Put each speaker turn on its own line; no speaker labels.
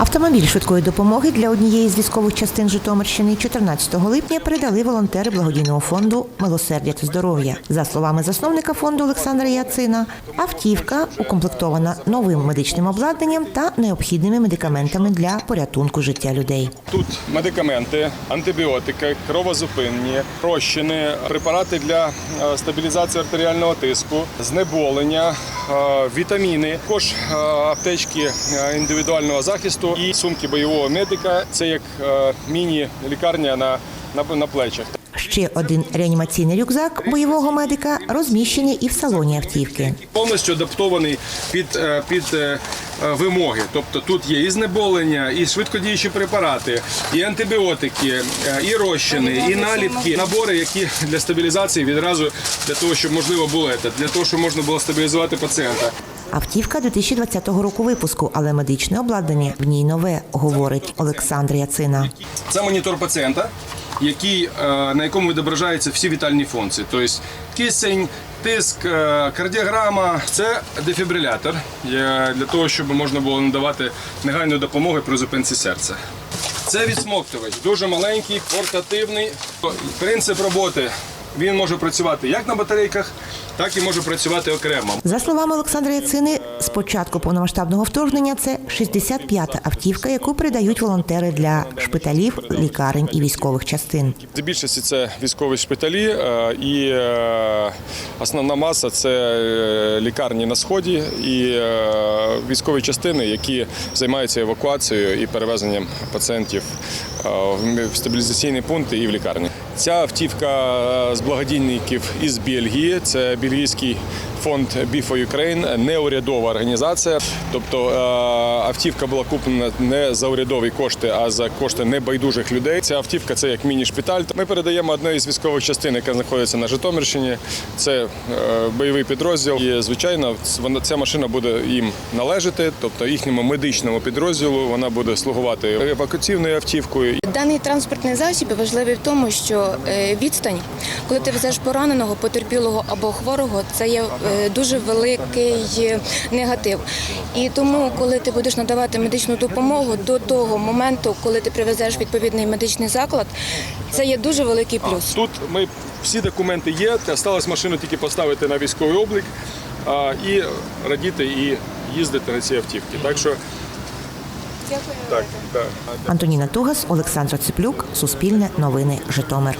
Автомобіль швидкої допомоги для однієї з військових частин Житомирщини 14 липня передали волонтери благодійного фонду Милосердя та здоров'я. За словами засновника фонду Олександра Яцина, автівка укомплектована новим медичним обладнанням та необхідними медикаментами для порятунку життя людей.
Тут медикаменти, антибіотики, кровозупинні, розчини, препарати для е, стабілізації артеріального тиску, знеболення, вітаміни, також е, аптечки е, індивідуального захисту і сумки бойового медика. Це як е, міні-лікарня на, на, на плечах.
Ще один реанімаційний рюкзак бойового медика розміщений і в салоні автівки.
Повністю адаптований під, е, під е, е, вимоги. Тобто тут є і знеболення, і швидкодіючі препарати, і антибіотики, і розчини, і наліпки, набори, які для стабілізації відразу для того, щоб можливо було це, для того, щоб можна було стабілізувати пацієнта.
Автівка 2020 року випуску, але медичне обладнання в ній нове, говорить Олександр Яцина.
Це монітор пацієнта, який, е, на якому відображаються всі вітальні функції. Тобто кисень, тиск, е, кардіограма. Це дефібрилятор для того, щоб можна було надавати негайну допомогу при зупинці серця. Це відсмоктувач, дуже маленький, портативний. Принцип роботи він може працювати як на батарейках, так і може працювати окремо.
За словами Олександра Яцини, з початку повномасштабного вторгнення це 65-та автівка, яку передають волонтери для шпиталів, лікарень і військових частин.
Більшості це військові шпиталі е, і е, основна маса це е, лікарні на сході і військові частини, які займаються евакуацією і перевезенням пацієнтів в стабілізаційні пункти і в лікарні. Ця автівка з благодійників із Бельгії. Це бельгійський фонд Be for Ukraine, неурядова організація. Тобто е, автівка була куплена не за урядові кошти, а за кошти небайдужих людей. Ця автівка це як міні-шпиталь. Ми передаємо одне із військових частин, яка знаходиться на Житомирщині. Це е, бойовий підрозділ. І звичайно, вона ця машина буде їм належати, тобто їхньому медичному підрозділу. Вона буде слугувати евакуаційною автівкою.
Даний транспортний засіб важливий в тому, що е, відстань, коли ти везеш пораненого, потерпілого або хворого, це є е, дуже великий е, негатив. І тому, коли ти будеш надавати медичну допомогу до того моменту, коли ти привезеш відповідний медичний заклад, це є дуже великий плюс.
Тут ми всі документи є. Осталось машину тільки поставити на військовий облік а, і радіти і їздити на цій автівці. Так що так, так.
Антоніна Тугас, Олександра Циплюк, Суспільне новини, Житомир.